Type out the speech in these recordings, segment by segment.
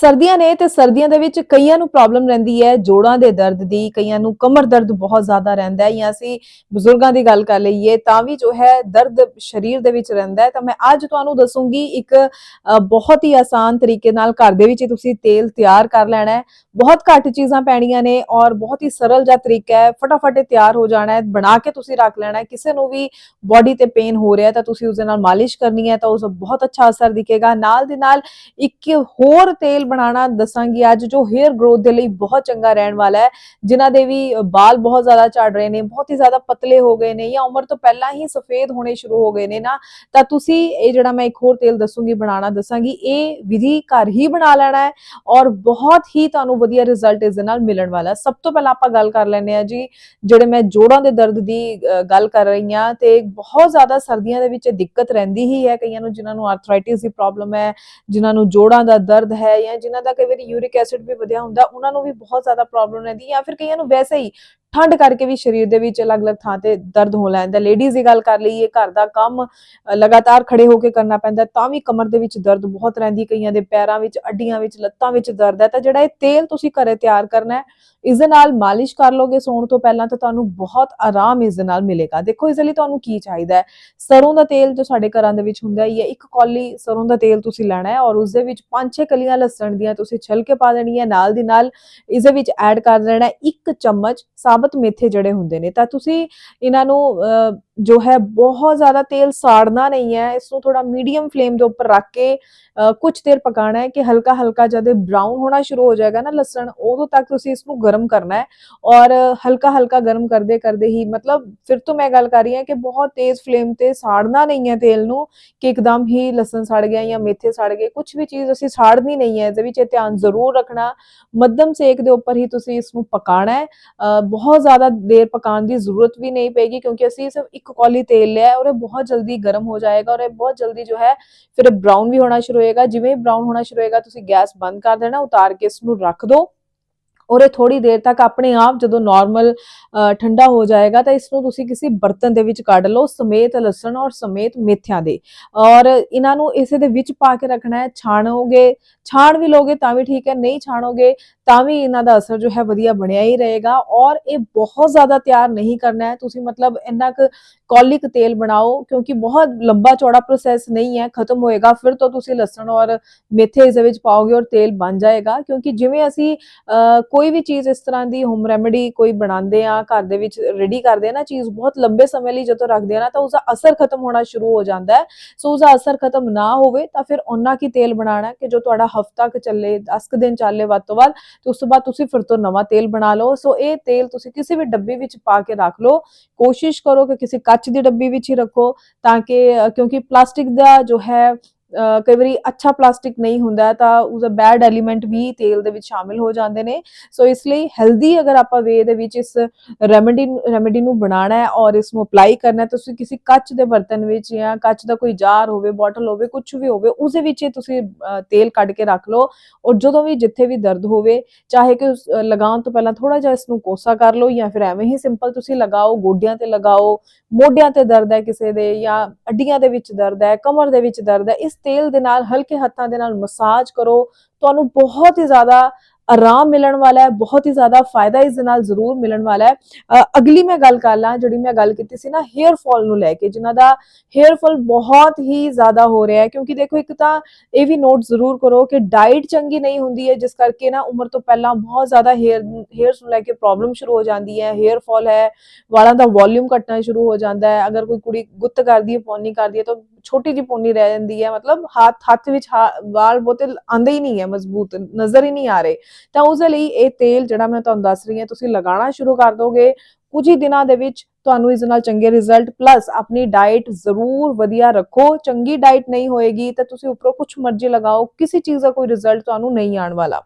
ਸਰਦੀਆਂ ਨੇ ਤੇ ਸਰਦੀਆਂ ਦੇ ਵਿੱਚ ਕਈਆਂ ਨੂੰ ਪ੍ਰੋਬਲਮ ਰਹਿੰਦੀ ਹੈ, ਜੋੜਾਂ ਦੇ ਦਰਦ ਦੀ, ਕਈਆਂ ਨੂੰ ਕਮਰ ਦਰਦ ਬਹੁਤ ਜ਼ਿਆਦਾ ਰਹਿੰਦਾ ਹੈ ਜਾਂ ਅਸੀਂ ਬਜ਼ੁਰਗਾਂ ਦੀ ਗੱਲ ਕਰ ਲਈਏ ਤਾਂ ਵੀ ਜੋ ਹੈ ਦਰਦ ਸਰੀਰ ਦੇ ਵਿੱਚ ਰਹਿੰਦਾ ਹੈ। ਤਾਂ ਮੈਂ ਅੱਜ ਤੁਹਾਨੂੰ ਦੱਸੂੰਗੀ ਇੱਕ ਬਹੁਤ ਹੀ ਆਸਾਨ ਤਰੀਕੇ ਨਾਲ ਘਰ ਦੇ ਵਿੱਚ ਹੀ ਤੁਸੀਂ ਤੇਲ ਤਿਆਰ ਕਰ ਲੈਣਾ ਹੈ। ਬਹੁਤ ਘੱਟ ਚੀਜ਼ਾਂ ਪੈਣੀਆਂ ਨੇ ਔਰ ਬਹੁਤ ਹੀ ਸਰਲ ਜਿਹਾ ਤਰੀਕਾ ਹੈ। ਫਟਾਫਟ ਤਿਆਰ ਹੋ ਜਾਣਾ ਹੈ, ਬਣਾ ਕੇ ਤੁਸੀਂ ਰੱਖ ਲੈਣਾ ਹੈ। ਕਿਸੇ ਨੂੰ ਵੀ ਬਾਡੀ ਤੇ ਪੇਨ ਹੋ ਰਿਹਾ ਤਾਂ ਤੁਸੀਂ ਉਸ ਦੇ ਨਾਲ ਮਾਲਿਸ਼ ਕਰਨੀ ਹੈ ਤਾਂ ਉਸ ਬਹੁਤ ਅੱਛਾ ਅਸਰ ਦਿਖੇਗਾ। ਨਾਲ ਦੀ ਨਾਲ ਇੱਕ ਹੋਰ ਤੇਲ ਬਣਾਉਣਾ ਦੱਸਾਂਗੀ। ਅੱਜ ਜੋ ਹੇਅਰ ਗਰੋਥ ਦੇ ਲਈ ਬਹੁਤ ਚੰਗਾ ਰਹਿਣ ਵਾਲਾ ਹੈ, ਜਿਨ੍ਹਾਂ ਦੇ ਵੀ ਵਾਲ ਬਹੁਤ ਜ਼ਿਆਦਾ ਝੜ ਰਹੇ ਨੇ, ਬਹੁਤ ਹੀ ਜ਼ਿਆਦਾ ਪਤਲੇ ਹੋ ਗਏ ਨੇ ਜਾਂ ਉਮਰ ਤੋਂ ਪਹਿਲਾਂ ਹੀ ਸਫੇਦ ਹੋਣੇ ਸ਼ੁਰੂ ਹੋ ਗਏ ਨੇ ਨਾ, ਤਾਂ ਤੁਸੀਂ ਇਹ ਜਿਹੜਾ ਮੈਂ ਇੱਕ ਹੋਰ ਤੇਲ ਦੱਸੂਗੀ, ਬਣਾਉਣਾ ਦੱਸਾਂਗੀ, ਇਹ ਵਿਧੀ ਘਰ ਹੀ ਬਣਾ ਲੈਣਾ ਹੈ ਔਰ ਬਹੁਤ ਹੀ ਤੁਹਾਨੂੰ ਵਧੀਆ ਰਿਜ਼ਲਟ ਇਸ ਦੇ ਨਾਲ ਮਿਲਣ ਵਾਲਾ। ਸਭ ਤੋਂ ਪਹਿਲਾਂ ਆਪਾਂ ਗੱਲ ਕਰ ਲੈਂਦੇ ਆ ਜੀ, ਜਿਹੜੇ ਮੈਂ ਜੋੜਾਂ ਦੇ ਦਰਦ ਦੀ ਗੱਲ ਕਰ ਰਹੀ ਹਾਂ, ਤੇ ਬਹੁਤ ਜ਼ਿਆਦਾ ਸਰਦੀਆਂ ਦੇ ਵਿੱਚ ਦਿੱਕਤ ਰਹਿੰਦੀ ਹੀ ਹੈ ਕਈਆਂ ਨੂੰ, ਜਿਨ੍ਹਾਂ ਨੂੰ ਆਰਥਰਾਈਟਿਸ ਦੀ ਪ੍ਰੋਬਲਮ ਹੈ, ਜਿਨ੍ਹਾਂ ਨੂੰ ਜੋੜਾਂ ਦਾ ਦਰਦ ਹੈ ਜਾਂ ਜਿਨ੍ਹਾਂ ਦਾ ਕਈ ਵਾਰੀ ਯੂਰਿਕ ਐਸਿਡ ਵੀ ਵਧਿਆ ਹੁੰਦਾ, ਉਹਨਾਂ ਨੂੰ ਵੀ ਬਹੁਤ ਜ਼ਿਆਦਾ ਪ੍ਰੋਬਲਮ ਰਹਿੰਦੀ ਜਾਂ ਫਿਰ ਕਈਆਂ ਨੂੰ ਵੈਸੇ ਹੀ ਠੰਡ ਕਰਕੇ ਵੀ ਸਰੀਰ ਦੇ ਵਿੱਚ ਅਲੱਗ-ਅਲੱਗ ਥਾਂ ਤੇ ਦਰਦ ਹੋ ਲੈਂਦਾ ਲੇਡੀਜ਼ ਦੀ ਗੱਲ ਕਰ ਲਈਏ, ਘਰ ਦਾ ਕੰਮ ਲਗਾਤਾਰ ਖੜੇ ਹੋ ਕੇ ਕਰਨਾ ਪੈਂਦਾ, ਤਾਂ ਵੀ ਕਮਰ ਦੇ ਵਿੱਚ ਦਰਦ ਬਹੁਤ ਰਹਿੰਦੀ, ਕਈਆਂ ਦੇ ਪੈਰਾਂ ਵਿੱਚ, ਅੱਡੀਆਂ ਵਿੱਚ, ਲੱਤਾਂ ਵਿੱਚ ਦਰਦ ਹੈ। ਤਾਂ ਜਿਹੜਾ ਇਹ ਤੇਲ ਤੁਸੀਂ ਘਰੇ ਤਿਆਰ ਕਰਨਾ ਹੈ, ਇਸ ਦੇ ਨਾਲ ਮਾਲਿਸ਼ ਕਰ ਲੋਗੇ ਸੌਣ ਤੋਂ ਪਹਿਲਾਂ, ਤਾਂ ਤੁਹਾਨੂੰ ਬਹੁਤ ਆਰਾਮ ਇਸ ਦੇ ਨਾਲ ਮਿਲੇਗਾ। ਦੇਖੋ, ਇਸ ਲਈ ਤੁਹਾਨੂੰ ਕੀ ਚਾਹੀਦਾ ਹੈ? ਸਰੋਂ ਦਾ ਤੇਲ ਜੋ ਸਾਡੇ ਘਰਾਂ ਦੇ ਵਿੱਚ ਹੁੰਦਾ ਹੀ ਹੈ, ਇੱਕ ਕੌਲੀ ਸਰੋਂ ਦਾ ਤੇਲ ਤੁਸੀਂ ਲੈਣਾ ਹੈ ਔਰ ਉਸ ਦੇ ਵਿੱਚ 5-6 ਕਲੀਆਂ ਲਸਣ ਦੀਆਂ ਤੁਸੀਂ ਛਿਲ ਕੇ ਪਾ ਦੇਣੀ ਹੈ ਨਾਲ ਦੀ ਨਾਲ ਇਸ ਦੇ ਵਿੱਚ ਐਡ ਕਰ ਦੇਣਾ ਇੱਕ ਚਮਚ ਸਾਬਤ ਮੇਥੇ ਜਿਹੜੇ ਹੁੰਦੇ ਨੇ ਤਾਂ ਤੁਸੀਂ ਇਹਨਾਂ ਨੂੰ ਅਹ, ਜੋ ਹੈ ਬਹੁਤ ਜ਼ਿਆਦਾ ਤੇਲ ਸਾੜਨਾ ਨਹੀਂ ਹੈ, ਇਸ ਨੂੰ ਥੋੜਾ ਮੀਡੀਅਮ ਫਲੇਮ ਦੇ ਉੱਪਰ ਰੱਖ ਕੇ ਕੁਝ ਦੇਰ ਪਕਾਣਾ ਹੈ ਕਿ ਹਲਕਾ ਹਲਕਾ ਜਦ ਬ੍ਰਾਊਨ ਹੋਣਾ ਸ਼ੁਰੂ ਹੋ ਜਾਏਗਾ ਨਾ ਲਸਣ, ਉਦੋਂ ਤੱਕ ਤੁਸੀਂ ਇਸ ਨੂੰ ਗਰਮ ਕਰਨਾ ਹੈ ਔਰ ਹਲਕਾ ਹਲਕਾ ਗਰਮ ਕਰਦੇ ਕਰਦੇ ਹੀ, ਮਤਲਬ ਫਿਰ ਤੋਂ ਮੈਂ ਗੱਲ ਕਰ ਰਹੀ ਹਾਂ ਕਿ ਬਹੁਤ ਤੇਜ਼ ਫਲੇਮ ਤੇ ਸਾੜਨਾ ਨਹੀਂ ਹੈ ਤੇਲ ਨੂੰ ਕਿ ਇੱਕਦਮ ਹੀ ਲਸਣ ਸੜ ਗਿਆ ਜਾਂ ਮੇਥੇ ਸੜ ਗਏ ਕੁਝ ਵੀ ਚੀਜ਼ ਅਸੀਂ ਸਾੜਨੀ ਨਹੀਂ ਹੈ, ਇਹਦੇ ਵਿੱਚ ਇਹ ਧਿਆਨ ਜ਼ਰੂਰ ਰੱਖਣਾ, ਮੱਧਮ ਸੇਕ ਦੇ ਉੱਪਰ ਹੀ ਤੁਸੀਂ ਇਸ ਨੂੰ ਪਕਾਣਾ ਹੈ ਬਹੁਤ ਜ਼ਿਆਦਾ ਦੇਰ ਪਕਾਉਣ ਦੀ ਜ਼ਰੂਰਤ ਵੀ ਨਹੀਂ ਪਏਗੀ ਕਿਉਂਕਿ ਅਸੀਂ ਸਿਰਫ ਇੱਕ ਕੌਲੀ ਤੇਲ ਲਿਆ ਹੈ, ਔਰ ਇਹ ਬਹੁਤ ਜਲਦੀ ਗਰਮ ਹੋ ਜਾਏਗਾ, ਔਰ ਇਹ ਬਹੁਤ ਜਲਦੀ ਜੋ ਹੈ ਫਿਰ ਬ੍ਰਾਊਨ ਵੀ ਹੋਣਾ ਸ਼ੁਰੂ ਹੋਏਗਾ। ਜਿਵੇਂ ਬ੍ਰਾਊਨ ਹੋਣਾ ਸ਼ੁਰੂ ਹੋਏਗਾ, ਤੁਸੀਂ ਗੈਸ ਬੰਦ ਕਰ ਦੇਣਾ, ਉਤਾਰ ਕੇ ਇਸ ਨੂੰ ਰੱਖ ਦਿਓ ਔਰ ਇਹ ਥੋੜੀ ਦੇਰ ਤੱਕ ਆਪਣੇ ਆਪ ਜਦੋਂ ਨਾਰਮਲ ਠੰਡਾ ਹੋ ਜਾਏਗਾ ਤਾਂ ਇਸ ਨੂੰ ਤੁਸੀਂ ਕਿਸੇ ਬਰਤਨ ਦੇ ਵਿੱਚ ਕੱਢ ਲਓ ਸਮੇਤ ਲਸਣ ਔਰ ਸਮੇਤ ਮੇਥਿਆਂ ਦੇ। ਔਰ ਇਹਨਾਂ ਨੂੰ ਇਸੇ ਦੇ ਵਿੱਚ ਪਾ ਕੇ ਰੱਖਣਾ ਹੈ ਛਾਣੋਗੇ ਛਾਣ ਵੀ ਲੋਗੇ ਤਾਂ ਵੀ ਠੀਕ ਹੈ ਨਹੀਂ ਛਾਣੋਗੇ ਤਾਂ ਵੀ ਇਹਨਾਂ ਦਾ ਅਸਰ ਜੋ ਹੈ ਵਧੀਆ ਬਣਿਆ ਹੀ ਰਹੇਗਾ। ਔਰ ਇਹ ਬਹੁਤ ਜ਼ਿਆਦਾ ਤਿਆਰ ਨਹੀਂ ਕਰਨਾ ਹੈ ਤੁਸੀਂ ਮਤਲਬ ਇੰਨਾ ਕੁ ਕੌਲਿਕ ਤੇਲ ਬਣਾਓ ਕਿਉਂਕਿ ਬਹੁਤ ਲੰਬਾ ਚੌੜਾ ਪ੍ਰੋਸੈਸ ਨਹੀਂ ਹੈ ਖਤਮ ਹੋਏਗਾ ਫਿਰ ਤੋਂ ਤੁਸੀਂ ਲਸਣ ਔਰ ਮੇਥੇ ਇਸ ਦੇ ਵਿੱਚ ਪਾਓਗੇ ਔਰ ਤੇਲ ਬਣ ਜਾਏਗਾ। ਕਿਉਂਕਿ ਜਿਵੇਂ ਅਸੀਂ ਅਹ, ਕੋਈ ਵੀ ਚੀਜ਼ ਇਸ ਤਰ੍ਹਾਂ ਦੀ ਹੋਮ ਰੈਮੇਡੀ ਕੋਈ ਬਣਾਉਂਦੇ ਆ, ਘਰ ਦੇ ਵਿੱਚ ਰੈਡੀ ਕਰਦੇ ਆ ਨਾ ਚੀਜ਼ ਬਹੁਤ ਲੰਬੇ ਸਮੇਂ ਲਈ ਜਦੋਂ ਰੱਖਦੇ ਆ ਨਾ ਤਾਂ ਉਸਦਾ ਅਸਰ ਖਤਮ ਹੋਣਾ ਸ਼ੁਰੂ ਹੋ ਜਾਂਦਾ ਹੈ। ਸੋ ਉਸਦਾ ਅਸਰ ਖਤਮ ਨਾ ਹੋਵੇ ਤਾਂ ਫਿਰ ਉਹਨਾਂ ਕੀ ਤੇਲ ਬਣਾਉਣਾ ਕਿ ਜੋ ਤੁਹਾਡਾ ਹਫਤਾ ਕ ਚੱਲੇ 10 ਕੁ ਦਿਨ ਚੱਲੇ ਵੱਧ ਤੋਂ ਵੱਧ ਤੇ ਉਸ ਤੋਂ ਬਾਅਦ ਤੁਸੀਂ ਫਿਰ ਤੋਂ ਨਵਾਂ ਤੇਲ ਬਣਾ ਲਓ। ਸੋ ਇਹ ਤੇਲ ਤੁਸੀਂ ਕਿਸੇ ਵੀ ਡੱਬੇ ਵਿੱਚ ਪਾ ਕੇ ਰੱਖ ਲਓ। ਕੋਸ਼ਿਸ਼ ਕਰੋ ਕਿ ਕਿਸੇ ਕੱਚ ਦੀ ਡੱਬੀ ਵਿੱਚ ਹੀ ਰੱਖੋ ਤਾਂ ਕਿ ਕਿਉਂਕਿ ਪਲਾਸਟਿਕ ਦਾ ਜੋ ਹੈ ਕਈ ਵਾਰੀ ਅੱਛਾ ਪਲਾਸਟਿਕ ਨਹੀਂ ਹੁੰਦਾ ਤਾਂ ਉਹਦਾ ਬੈਡ ਐਲੀਮੈਂਟ ਵੀ ਤੇਲ ਦੇ ਵਿੱਚ ਸ਼ਾਮਿਲ ਹੋ ਜਾਂਦੇ ਨੇ। ਸੋ ਇਸ ਲਈ ਹੈਲਦੀ ਅਗਰ ਆਪਾਂ ਵੇ ਦੇ ਵਿੱਚ ਇਸ ਰੈਮਡੀ ਰੈਮਡੀ ਨੂੰ ਬਣਾਉਣਾ ਹੈ ਔਰ ਇਸ ਨੂੰ ਅਪਲਾਈ ਕਰਨਾ ਹੈ ਤੁਸੀਂ ਕਿਸੇ ਕੱਚ ਦੇ ਬਰਤਨ ਵਿੱਚ ਜਾਂ ਕੱਚ ਦਾ ਕੋਈ ਜਾਰ ਹੋਵੇ ਬੋਟਲ ਹੋਵੇ ਕੁਝ ਵੀ ਹੋਵੇ ਉਸ ਦੇ ਵਿੱਚ ਹੀ ਤੁਸੀਂ ਤੇਲ ਕੱਢ ਕੇ ਰੱਖ ਲਓ ਔਰ ਜਦੋਂ ਵੀ ਜਿੱਥੇ ਵੀ ਦਰਦ ਹੋਵੇ ਚਾਹੇ ਕਿ ਉਸ, ਲਗਾਉਣ ਤੋਂ ਪਹਿਲਾਂ ਥੋੜਾ ਜਿਹਾ ਇਸ ਨੂੰ ਕੋਸਾ ਕਰ ਲਓ ਜਾਂ ਫਿਰ ਐਵੇਂ ਹੀ ਸਿੰਪਲ ਤੁਸੀਂ ਲਗਾਓ ਗੋਡਿਆਂ ਤੇ ਲਗਾਓ ਮੋਢਿਆਂ ਤੇ ਦਰਦ ਹੈ ਕਿਸੇ ਦੇ ਜਾਂ ਅੱਡੀਆਂ ਦੇ ਵਿੱਚ ਦਰਦ ਹੈ ਕਮਰ ਦੇ ਵਿੱਚ ਦਰਦ ਹੈ ਇਸ ਤੇਲ ਦੇ ਨਾਲ, ਹਲਕੇ ਹੱਥਾਂ ਦੇ ਨਾਲ ਮਸਾਜ ਕਰੋ। ਤੁਹਾਨੂੰ ਬਹੁਤ ਹੀ ਜ਼ਿਆਦਾ ਆਰਾਮ ਮਿਲਣ ਵਾਲਾ ਹੈ, ਬਹੁਤ ਹੀ ਜ਼ਿਆਦਾ ਫਾਇਦਾ ਇਸ ਨਾਲ ਜ਼ਰੂਰ ਮਿਲਣ ਵਾਲਾ ਹੈ। ਅਗਲੀ ਮੈਂ ਗੱਲ ਕਰ ਲਾਂ, ਜਿਹੜੀ ਮੈਂ ਗੱਲ ਕੀਤੀ ਸੀ ਨਾ, ਹੇਅਰ ਫਾਲ ਨੂੰ ਲੈ ਕੇ, ਜਿਨ੍ਹਾਂ ਦਾ ਹੇਅਰ ਫਾਲ ਬਹੁਤ ਹੀ ਜ਼ਿਆਦਾ ਹੋ ਰਿਹਾ ਹੈ। ਕਿਉਂਕਿ ਦੇਖੋ, ਇੱਕ ਤਾਂ ਇਹ ਵੀ ਨੋਟ ਜ਼ਰੂਰ ਕਰੋ ਕਿ ਡਾਈਟ ਚੰਗੀ ਨਹੀਂ ਹੁੰਦੀ ਹੈ, ਜਿਸ ਕਰਕੇ ਨਾ ਉਮਰ ਤੋਂ ਪਹਿਲਾਂ ਬਹੁਤ ਜ਼ਿਆਦਾ ਹੇਅਰ, ਹੇਅਰਸ ਨੂੰ ਲੈ ਕੇ ਪ੍ਰੋਬਲਮ ਸ਼ੁਰੂ ਹੋ ਜਾਂਦੀ ਹੈ। ਹੇਅਰ ਫਾਲ ਹੈ, ਵਾਲਾਂ ਦਾ ਵੋਲਿਊਮ ਘਟਣਾ ਸ਼ੁਰੂ ਹੋ ਜਾਂਦਾ ਹੈ। ਅਗਰ ਕੋਈ ਕੁੜੀ ਗੁੱਤ ਕਰਦੀ ਹੈ ਪੌਣੀ ਕਰਦੀ ਹੈ, ਤਾਂ ਛੋਟੀ ਜਿਹੀ ਪੌਣੀ ਰਹਿ ਜਾਂਦੀ ਹੈ, ਮਤਲਬ ਹੱਥ ਹੱਥ ਵਿੱਚ ਹਾ- ਵਾਲ ਬਹੁਤੇ ਆਂਦੇ ਹੀ ਨਹੀਂ ਹੈ, ਮਜ਼ਬੂਤ, ਨਜ਼ਰ ਹੀ ਨਹੀਂ ਆ ਰਹੇ। ਤਾਂ ਉਸ ਲਈ ਇਹ ਤੇਲ ਜਿਹੜਾ ਮੈਂ ਤੁਹਾਨੂੰ ਦੱਸ ਰਹੀ ਹਾਂ, ਤੁਸੀਂ ਲਗਾਉਣਾ ਸ਼ੁਰੂ ਕਰ ਦੋਗੇ। ਕੁਝ ਹੀ ਦਿਨਾਂ ਦੇ ਵਿੱਚ ਤੁਹਾਨੂੰ ਇਸ ਨਾਲ ਚੰਗੇ ਰਿਜ਼ਲਟ ਪਲੱਸ ਆਪਣੀ ਡਾਈਟ ਜ਼ਰੂਰ ਵਧੀਆ ਰੱਖੋ। ਚੰਗੀ ਡਾਈਟ ਨਹੀਂ ਹੋਏਗੀ ਤਾਂ ਤੁਸੀਂ ਉੱਪਰੋਂ ਕੁਝ ਮਰਜ਼ੀ ਲਗਾਓ, ਕਿਸੇ ਚੀਜ਼ ਦਾ ਕੋਈ ਰਿਜ਼ਲਟ ਤੁਹਾਨੂੰ ਨਹੀਂ ਆਉਣ ਵਾਲਾ।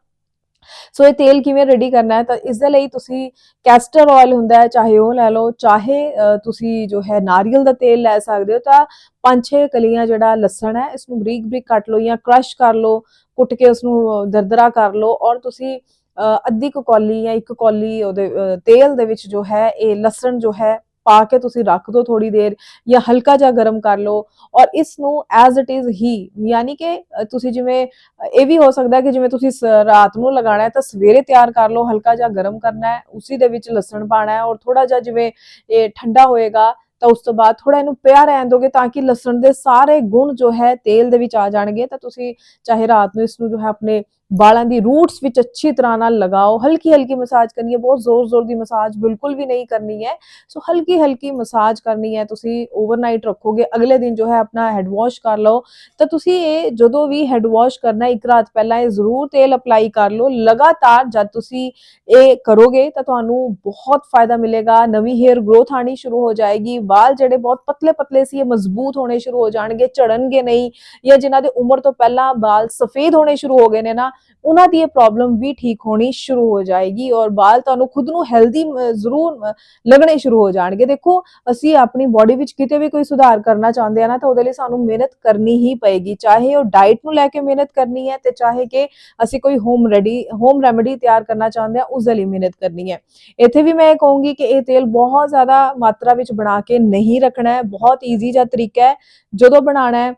ਸੋ ਇਹ ਤੇਲ ਕਿਵੇਂ ਰੈਡੀ ਕਰਨਾ ਹੈ? ਤਾਂ ਇਸ ਦੇ ਲਈ ਤੁਸੀਂ ਕੈਸਟਰ ਆਇਲ ਹੁੰਦਾ ਹੈ ਚਾਹੇ ਉਹ ਲੈ ਲਓ ਚਾਹੇ ਤੁਸੀਂ ਜੋ ਹੈ ਨਾਰੀਅਲ ਦਾ ਤੇਲ ਲੈ ਸਕਦੇ ਹੋ ਤਾਂ ਪੰਜ ਛੇ ਕਲੀਆਂ ਜਿਹੜਾ ਲਸਣ ਹੈ ਇਸ ਨੂੰ ਬਰੀਕ ਬਰੀਕ ਕੱਟ ਲਓ ਜਾਂ ਕ੍ਰਸ਼ ਕਰ ਲਓ ਕੁੱਟ ਕੇ ਉਸ ਨੂੰ ਦਰਦਰਾ ਕਰ ਲਓ ਔਰ ਤੁਸੀਂ ਅ, ਅੱਧੀ ਕੁ ਕੌਲੀ ਜਾਂ ਇੱਕ ਕੌਲੀ ਉਹਦੇ ਤੇਲ ਦੇ ਵਿੱਚ ਜੋ ਹੈ ਇਹ ਲਸਣ ਜੋ ਹੈ ਪਾ ਕੇ ਤੁਸੀਂ ਰੱਖ ਦਿਓ ਥੋੜੀ ਦੇਰ ਜਾਂ ਹਲਕਾ ਜਿਹਾ ਗਰਮ ਕਰ ਲਓ ਔਰ ਇਸ ਨੂੰ ਐਜ਼ ਇਟ ਇਜ਼ ਹੀ, ਯਾਨੀ ਕਿ ਤੁਸੀਂ ਜਿਵੇਂ ਇਹ ਵੀ ਹੋ ਸਕਦਾ ਕਿ ਜਿਵੇਂ ਤੁਸੀਂ ਰਾਤ ਨੂੰ ਲਗਾਉਣਾ ਹੈ ਤਾਂ ਸਵੇਰੇ ਤਿਆਰ ਕਰ ਲਓ, ਹਲਕਾ ਜਿਹਾ ਗਰਮ ਕਰਨਾ ਹੈ, ਉਸੇ ਦੇ ਵਿੱਚ ਲਸਣ ਪਾਣਾ ਹੈ ਔਰ ਥੋੜਾ ਜਿਹਾ ਜਿਵੇਂ, ਇਹ ਠੰਡਾ ਹੋਏਗਾ ਤਾਂ ਉਸ ਤੋਂ ਬਾਅਦ ਥੋੜਾ ਇਹਨੂੰ ਪਿਆ ਰਹਿਣ ਦੋਗੇ ਤਾਂ ਕਿ ਲਸਣ ਦੇ ਸਾਰੇ ਗੁਣ ਜੋ ਹੈ ਤੇਲ ਦੇ ਵਿੱਚ ਆ ਜਾਣਗੇ ਤਾਂ ਤੁਸੀਂ ਚਾਹੇ ਰਾਤ ਨੂੰ ਇਸ ਨੂੰ ਜੋ ਹੈ ਆਪਣੇ ਵਾਲਾਂ ਦੀ ਰੂਟਸ ਵਿੱਚ ਅੱਛੀ ਤਰ੍ਹਾਂ ਨਾਲ ਲਗਾਓ ਹਲਕੀ ਹਲਕੀ ਮਸਾਜ ਕਰਨੀ ਹੈ, ਬਹੁਤ ਜ਼ੋਰ ਜ਼ੋਰ ਦੀ ਮਸਾਜ ਬਿਲਕੁਲ ਵੀ ਨਹੀਂ ਕਰਨੀ ਹੈ। ਸੋ ਹਲਕੀ ਹਲਕੀ ਮਸਾਜ ਕਰਨੀ ਹੈ, ਤੁਸੀਂ ਓਵਰਨਾਈਟ ਰੱਖੋਗੇ, ਅਗਲੇ ਦਿਨ ਜੋ ਹੈ ਆਪਣਾ ਹੈਡ ਵਾਸ਼ ਕਰ ਲਓ। ਤਾਂ ਤੁਸੀਂ ਇਹ ਜਦੋਂ ਵੀ ਹੈਡ ਵਾਸ਼ ਕਰਨਾ, ਇੱਕ ਰਾਤ ਪਹਿਲਾਂ ਇਹ ਜ਼ਰੂਰ ਤੇਲ ਅਪਲਾਈ ਕਰ ਲਓ। ਲਗਾਤਾਰ ਜਦ ਤੁਸੀਂ ਇਹ ਕਰੋਗੇ, ਤਾਂ ਤੁਹਾਨੂੰ ਬਹੁਤ ਫਾਇਦਾ ਮਿਲੇਗਾ। ਨਵੀਂ ਹੇਅਰ ਗਰੋਥ ਆਣੀ ਸ਼ੁਰੂ ਹੋ ਜਾਏਗੀ। ਵਾਲ ਜਿਹੜੇ ਬਹੁਤ ਪਤਲੇ ਪਤਲੇ ਸੀ, ਇਹ ਮਜ਼ਬੂਤ ਹੋਣੇ ਸ਼ੁਰੂ ਹੋ ਜਾਣਗੇ, ਝੜਨਗੇ ਨਹੀਂ ਜਾਂ ਜਿਨ੍ਹਾਂ ਦੇ ਉਮਰ ਤੋਂ ਪਹਿਲਾਂ ਵਾਲ ਸਫੇਦ ਹੋਣੇ ਸ਼ੁਰੂ ਹੋ ਗਏ ਨੇ ਨਾ ਉਹਨਾਂ ਦੀ ਇਹ ਪ੍ਰੋਬਲਮ ਵੀ ਠੀਕ ਹੋਣੀ ਸ਼ੁਰੂ ਹੋ ਜਾਏਗੀ ਔਰ ਵਾਲ ਤੁਹਾਨੂੰ ਖੁਦ ਨੂੰ ਹੈਲਦੀ ਜ਼ਰੂਰ ਲੱਗਣੇ ਸ਼ੁਰੂ ਹੋ ਜਾਣਗੇ। ਦੇਖੋ, ਅਸੀਂ ਆਪਣੀ ਬਾਡੀ ਵਿੱਚ ਕਿਤੇ ਵੀ ਕੋਈ ਸੁਧਾਰ ਕਰਨਾ ਚਾਹੁੰਦੇ ਆ ਨਾ, ਤਾਂ ਉਹਦੇ ਲਈ ਸਾਨੂੰ ਮਿਹਨਤ ਕਰਨੀ ਹੀ ਪਏਗੀ। ਚਾਹੇ ਉਹ ਡਾਈਟ ਨੂੰ ਲੈ ਕੇ ਮਿਹਨਤ ਕਰਨੀ ਹੈ ਤੇ ਚਾਹੇ ਕਿ ਅਸੀਂ ਕੋਈ ਹੋਮ ਰੈਡੀ ਹੋਮ ਰੈਮੇਡੀ ਤਿਆਰ ਕਰਨਾ ਚਾਹੁੰਦੇ ਆ, ਉਸ ਲਈ ਮਿਹਨਤ ਕਰਨੀ ਹੈ। ਇੱਥੇ ਵੀ ਮੈਂ ਇਹ ਕਹੂੰਗੀ ਕਿ ਇਹ ਤੇਲ ਬਹੁਤ ਜ਼ਿਆਦਾ ਮਾਤਰਾ ਵਿੱਚ ਬਣਾ ਕੇ ਨਹੀਂ ਰੱਖਣਾ ਹੈ। ਬਹੁਤ ਈਜ਼ੀ ਜਿਹਾ ਤਰੀਕਾ ਹੈ। ਜਦੋਂ ਬਣਾਉਣਾ ਹੈ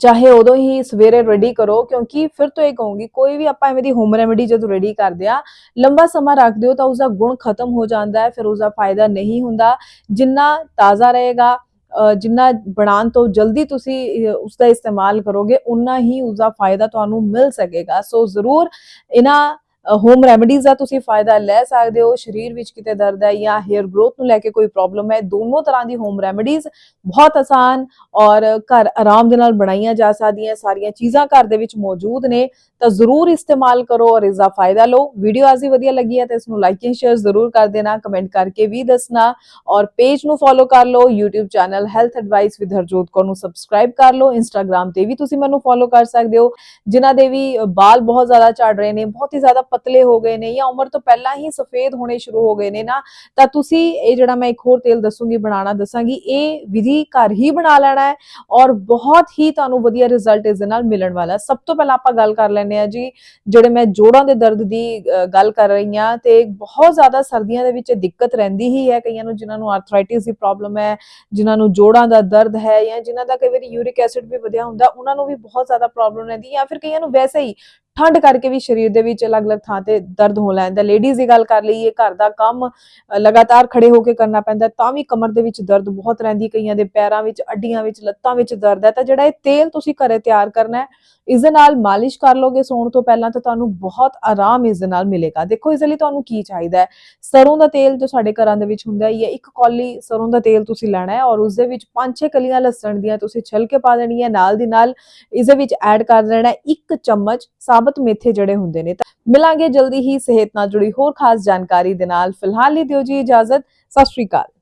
ਚਾਹੇ ਉਦੋਂ ਹੀ ਸਵੇਰੇ ਰੈਡੀ ਕਰੋ ਕਿਉਂਕਿ ਫਿਰ ਤੋਂ ਇਹ ਕਹੂੰਗੀ ਕੋਈ ਵੀ ਆਪਾਂ ਐਵੇਂ ਦੀ ਹੋਮ ਰੈਮੇਡੀ ਜਦੋਂ ਰੈਡੀ ਕਰਦੇ ਆ ਲੰਬਾ ਸਮਾਂ ਰੱਖਦੇ ਹੋ ਤਾਂ ਉਸਦਾ ਗੁਣ ਖਤਮ ਹੋ ਜਾਂਦਾ ਹੈ ਫਿਰ ਉਸਦਾ ਫਾਇਦਾ ਨਹੀਂ ਹੁੰਦਾ। ਜਿੰਨਾ ਤਾਜ਼ਾ ਰਹੇਗਾ ਜਿੰਨਾ ਬਣਾਉਣ ਤੋਂ ਜਲਦੀ ਤੁਸੀਂ ਅ, ਉਸਦਾ ਇਸਤੇਮਾਲ ਕਰੋਗੇ ਉਨਾ ਹੀ ਉਸਦਾ ਫਾਇਦਾ ਤੁਹਾਨੂੰ ਮਿਲ ਸਕੇਗਾ। ਸੋ ਜ਼ਰੂਰ ਇਹਨਾਂ ਹੋਮ ਰੈਮੇਡੀਜ਼ ਦਾ ਤੁਸੀਂ ਫਾਇਦਾ ਲੈ ਸਕਦੇ ਹੋ, ਸਰੀਰ ਵਿੱਚ ਕਿਤੇ ਦਰਦ ਹੈ ਜਾਂ ਹੇਅਰ ਗਰੋਥ ਨੂੰ ਲੈ ਕੇ ਕੋਈ ਪ੍ਰੋਬਲਮ ਹੈ, ਦੋਨੋਂ ਤਰ੍ਹਾਂ ਦੀ ਹੋਮ ਰੈਮੇਡੀਜ਼ ਬਹੁਤ ਆਸਾਨ ਔਰ ਘਰ ਆਰਾਮ ਦੇ ਨਾਲ ਬਣਾਈਆਂ ਜਾ ਸਕਦੀਆਂ, ਸਾਰੀਆਂ ਚੀਜ਼ਾਂ ਘਰ ਦੇ ਵਿੱਚ ਮੌਜੂਦ ਨੇ, ਤਾਂ ਜ਼ਰੂਰ ਇਸਤੇਮਾਲ ਕਰੋ ਔਰ ਇਸ ਦਾ ਫਾਇਦਾ ਲਓ। ਵੀਡੀਓ ਅੱਜ ਦੀ ਵਧੀਆ ਲੱਗੀ ਹੈ ਤਾਂ ਇਸ ਨੂੰ ਲਾਈਕ ਐਂਡ ਸ਼ੇਅਰ ਜ਼ਰੂਰ ਕਰ ਦੇਣਾ ਕਮੈਂਟ ਕਰਕੇ ਵੀ ਦੱਸਣਾ ਔਰ ਪੇਜ ਨੂੰ ਫੋਲੋ ਕਰ ਲਓ, YouTube channel health advice with Harjot Kaur ਨੂੰ ਸਬਸਕ੍ਰਾਈਬ ਕਰ ਲਓ, Instagram ਤੇ ਵੀ ਤੁਸੀਂ ਮੈਨੂੰ ਫੋਲੋ ਕਰ ਸਕਦੇ ਹੋ, ਜਿਨ੍ਹਾਂ ਦੇ ਵੀ ਬਾਲ ਬਹੁਤ ਜ਼ਿਆਦਾ ਝੜ ਰਹੇ ਨੇ, ਬਹੁਤ ਹੀ ਜ਼ਿਆਦਾ ਪਤਲੇ ਹੋ ਗਏ ਨੇ ਜਾਂ ਉਮਰ ਤੋਂ ਪਹਿਲਾਂ ਹੀ ਸਫੇਦ ਹੋਣੇ ਸ਼ੁਰੂ ਹੋ ਗਏ ਨੇ ਨਾ, ਤਾਂ ਤੁਸੀਂ ਇਹ ਜਿਹੜਾ ਮੈਂ ਇੱਕ ਹੋਰ ਤੇਲ ਦੱਸੂਗੀ, ਬਣਾਉਣਾ ਦੱਸਾਂਗੀ, ਇਹ ਵਿਧੀ ਘਰ ਹੀ ਬਣਾ ਲੈਣਾ ਹੈ ਔਰ ਬਹੁਤ ਹੀ ਤੁਹਾਨੂੰ ਵਧੀਆ ਰਿਜ਼ਲਟ ਇਸ ਦੇ ਨਾਲ ਮਿਲਣ ਵਾਲਾ ਸਭ ਤੋਂ ਪਹਿਲਾਂ ਆਪਾਂ ਗੱਲ ਕਰ ਲੈਂਦੇ ਆ ਜੀ, ਜਿਹੜੇ ਮੈਂ ਜੋੜਾਂ ਦੇ ਦਰਦ ਦੀ ਗੱਲ ਕਰ ਰਹੀ ਹਾਂ ਤੇ ਬਹੁਤ ਜ਼ਿਆਦਾ ਸਰਦੀਆਂ ਦੇ ਵਿੱਚ ਦਿੱਕਤ ਰਹਿੰਦੀ ਹੀ ਹੈ ਕਈਆਂ ਨੂੰ, ਜਿਨ੍ਹਾਂ ਨੂੰ ਆਰਥਰਾਈਟਿਸ ਦੀ ਪ੍ਰੋਬਲਮ ਹੈ, ਜਿਨ੍ਹਾਂ ਨੂੰ ਜੋੜਾਂ ਦਾ ਦਰਦ ਹੈ ਜਾਂ ਜਿਨ੍ਹਾਂ ਦਾ ਕਈ ਵਾਰੀ ਯੂਰਿਕ ਐਸਿਡ ਵੀ ਵਧਿਆ ਹੁੰਦਾ, ਉਹਨਾਂ ਨੂੰ ਵੀ ਬਹੁਤ ਜ਼ਿਆਦਾ ਪ੍ਰੋਬਲਮ ਰਹਿੰਦੀ ਜਾਂ ਫਿਰ ਕਈਆਂ ਨੂੰ ਵੈਸੇ ਹੀ ਠੰਡ ਕਰਕੇ ਵੀ ਸਰੀਰ ਦੇ ਵਿੱਚ ਅਲੱਗ-ਅਲੱਗ ਥਾਂ ਤੇ ਦਰਦ ਹੋ ਲੈਂਦਾ ਲੇਡੀਜ਼ ਦੀ ਗੱਲ ਕਰ ਲਈਏ, ਘਰ ਦਾ ਕੰਮ ਲਗਾਤਾਰ ਖੜੇ ਹੋ ਕੇ ਕਰਨਾ ਪੈਂਦਾ, ਤਾਂ ਵੀ ਕਮਰ ਦੇ ਵਿੱਚ ਦਰਦ ਬਹੁਤ ਰਹਿੰਦੀ ਕਈਆਂ ਦੇ ਪੈਰਾਂ ਵਿੱਚ, ਅੱਡੀਆਂ ਵਿੱਚ, ਲੱਤਾਂ ਵਿੱਚ ਦਰਦ ਹੈ। ਤਾਂ ਜਿਹੜਾ ਇਹ ਤੇਲ ਤੁਸੀਂ ਘਰੇ ਤਿਆਰ ਕਰਨਾ ਹੈ, ਇਸ ਦੇ ਨਾਲ ਮਾਲਿਸ਼ ਕਰ ਲੋਗੇ ਸੌਣ ਤੋਂ ਪਹਿਲਾਂ, ਤਾਂ ਤੁਹਾਨੂੰ ਬਹੁਤ ਆਰਾਮ ਇਸ ਦੇ ਨਾਲ ਮਿਲੇਗਾ। ਦੇਖੋ, ਇਸ ਲਈ ਤੁਹਾਨੂੰ ਕੀ ਚਾਹੀਦਾ ਹੈ? ਸਰੋਂ ਦਾ ਤੇਲ ਜੋ ਸਾਡੇ ਘਰਾਂ ਦੇ ਵਿੱਚ ਹੁੰਦਾ ਹੀ ਹੈ ਇੱਕ ਕੌਲੀ ਸਰੋਂ ਦਾ ਤੇਲ ਤੁਸੀਂ ਲੈਣਾ ਹੈ ਔਰ ਉਸ ਦੇ ਵਿੱਚ 5-6 ਕਲੀਆਂ ਲਸਣ ਦੀਆਂ ਤੁਸੀਂ ਛਿਲ ਕੇ ਪਾ ਦੇਣੀ ਹੈ ਨਾਲ ਦੀ ਨਾਲ ਇਸ ਦੇ ਵਿੱਚ ਐਡ ਕਰ ਦੇਣਾ ਇੱਕ ਚਮਚ ਸਾਬਤ ਮੇਥੇ ਜਿਹੜੇ ਹੁੰਦੇ ਨੇ। ਤਾਂ ਮਿਲਾਂਗੇ ਜਲਦੀ ਹੀ ਸਿਹਤ ਨਾਲ ਜੁੜੀ ਹੋਰ ਖਾਸ ਜਾਣਕਾਰੀ ਦੇ ਨਾਲ। ਫਿਲਹਾਲ ਲਈ ਦਿਓ ਜੀ ਇਜਾਜ਼ਤ। ਸਤਿ ਸ਼੍ਰੀ ਅਕਾਲ।